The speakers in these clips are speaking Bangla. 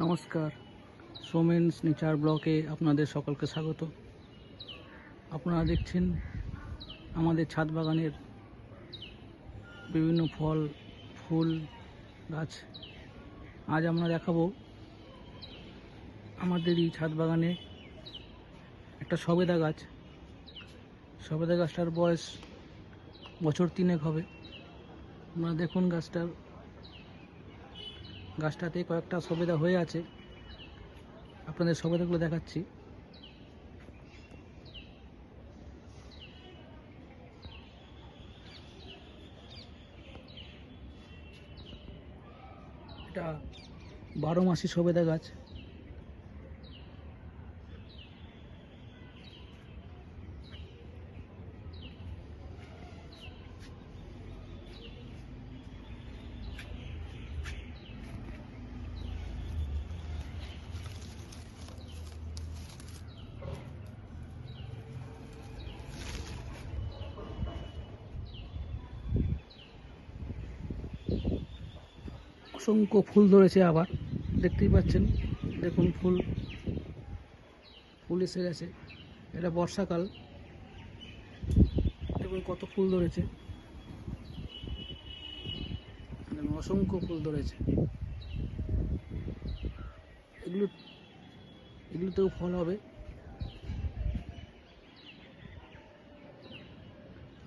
নমস্কার। সোমেন্স নেচার ব্লকে আপনাদের সকলকে স্বাগত। আপনারা দেখছেন আমাদের ছাদ বাগানের বিভিন্ন ফল, ফুল, গাছ। আজ আমরা দেখাবো আমাদের এই ছাদ বাগানে একটা সবেদা গাছ। সবেদা গাছটার বয়স বছর তিনেক হবে। আপনারা দেখুন গাছটার গাছটাতে কয়েকটা সবেদা হয়ে আছে। আপনাদের সবেদাগুলো দেখাচ্ছি। এটা বারো মাসি সবেদা গাছ। অসংখ্য ফুল ধরেছে আবার। দেখতেই পাচ্ছেন, দেখুন ফুল। ফুল এসে গেছে। এটা বর্ষাকাল। দেখুন কত ফুল ধরেছে। অসংখ্য ফুল ধরেছে। এগুলো, এগুলোতেও ফল হবে।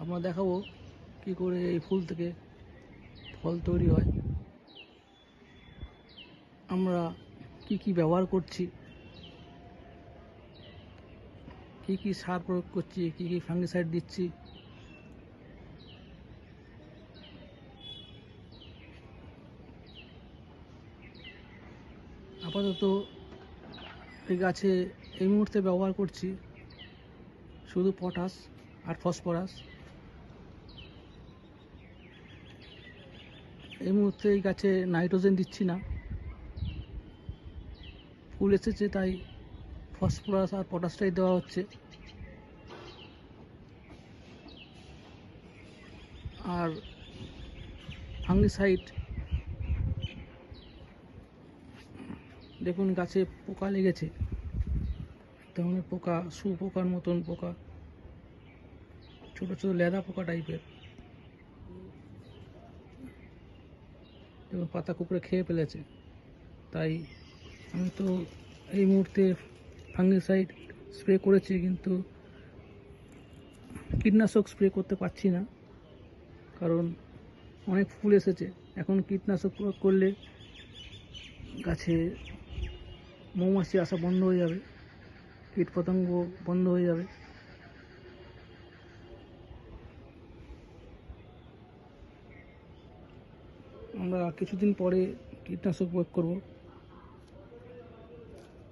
আমরা দেখাবো কি করে এই ফুল থেকে ফল তৈরি হয়। আমরা কি কি ব্যবহার করছি? কি কি সার প্রয়োগ করছি? কি কি ফাঙ্গিসাইড দিচ্ছি? আপাতত এই গাছে এই মুহূর্তে ব্যবহার করছি শুধু পটাশ আর ফসফরাস। এই মুহূর্তে এই গাছে নাইট্রোজেন দিচ্ছি না। ফুল এসেছে, তাই ফসফরাস আর পটাশটাই দেওয়া হচ্ছে। আর ফাঙ্গিসাইড, দেখুন গাছে পোকা লেগেছে। তেমন পোকা শুপোকার মতন পোকা, ছোট ছোট লেদা পোকা টাইপের। পাতা কুকড়ে খেয়ে ফেলেছে, তাই আমি তো এই মুহূর্তে ফাঙ্গিসাইড স্প্রে করেছি, কিন্তু কীটনাশক স্প্রে করতে পারছি না। কারণ অনেক ফুল এসেছে। এখন কীটনাশক প্রয়োগ করলে গাছে মৌমাছি আসা বন্ধ হয়ে যাবে কীট পতঙ্গ বন্ধ হয়ে যাবে। আমরা কিছুদিন পরে কীটনাশক প্রয়োগ করব।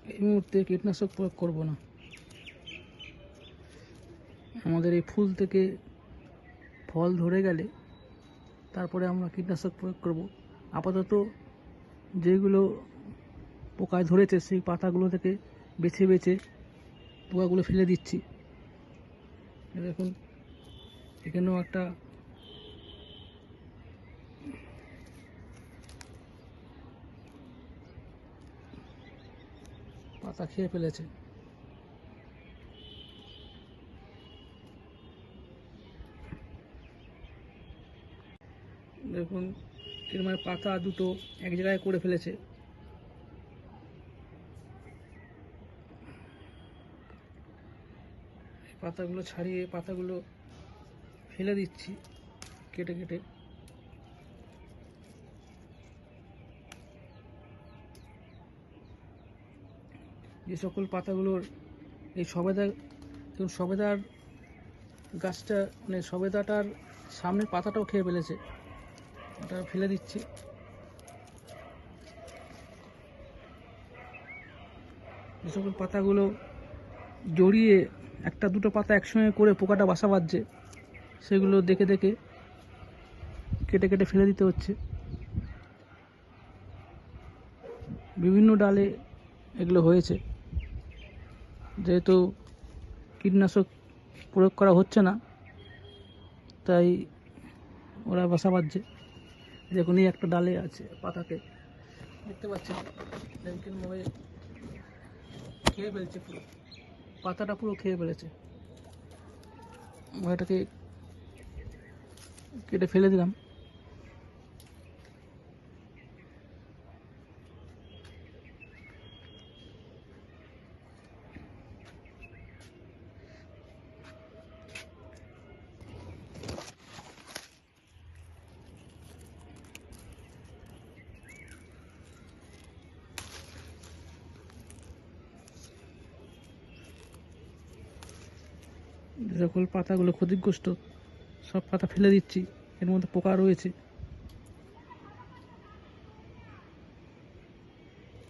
এই মুহূর্তে কীটনাশক প্রয়োগ করব না। আমাদের এই ফুল থেকে ফল ধরে গেলে তারপরে আমরা কীটনাশক প্রয়োগ করব। আপাতত যেগুলো পোকায় ধরেছে, সেই পাতাগুলো থেকে বেছে বেছে পোকাগুলো ফেলে দিচ্ছি। দেখুন, এখানেও একটা পাতা খেয়ে ফেলেছে। দেখুন, এর মানে পাতা দুটো এক জায়গায় করে ফেলেছে। পাতাগুলো ছাড়িয়ে পাতাগুলো ফেলে দিচ্ছি, কেটে কেটে। যে সকল পাতাগুলোর এই সবেদা দেখুন সবেদার গাছটা মানে সবেদাটার সামনের পাতাটাও খেয়ে ফেলেছে। ওটা ফেলে দিচ্ছি। যে সকল পাতাগুলো জড়িয়ে একটা দুটো পাতা একসঙ্গে করে পোকাটা বাসা বাঁধছে, সেগুলো দেখে দেখে কেটে কেটে ফেলে দিতে হচ্ছে। বিভিন্ন ডালে এগুলো হয়েছে। যেহেতু কীটনাশক প্রয়োগ করা হচ্ছে না, তাই ওরা বাসা বাঁধছে। দেখুন, এই একটা ডালে আছে পাতাতে। দেখতে পাচ্ছেন? লেমকেন ভাবে খেয়ে ফেলছে পুরো। পাতাটা পুরো খেয়ে ফেলেছে। এটাকে কেটে ফেলে দিলাম। সকল পাতাগুলো ক্ষতিগ্রস্ত, সব পাতা ফেলে দিচ্ছি। এর মধ্যে পোকা রয়েছে।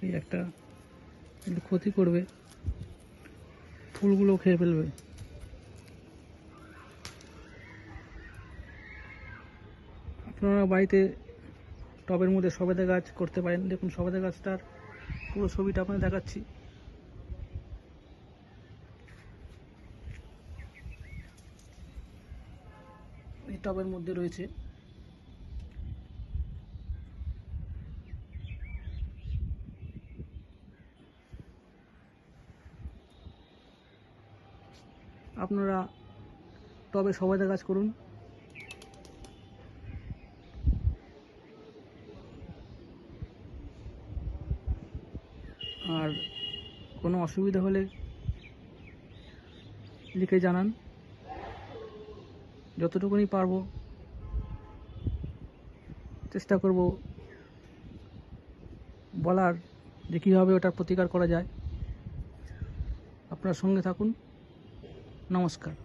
এই একটা ক্ষতি করবে, ফুলগুলো খেয়ে ফেলবে। আপনারা বাড়িতে টবের মধ্যে সবেদা গাছ করতে পারেন। দেখুন, সবেদা গাছটার পুরো ছবিটা আপনাদের দেখাচ্ছি। টবের মধ্যে রয়েছে। আপনারা টবে সবাইতে কাজ করুন। আর কোনো অসুবিধা হলে লিখে জানান। যতটুকুনি পারব, চেষ্টা করব বলার যে কীভাবে ওটার প্রতিকার করা যায়। আপনার সঙ্গে থাকুন। নমস্কার।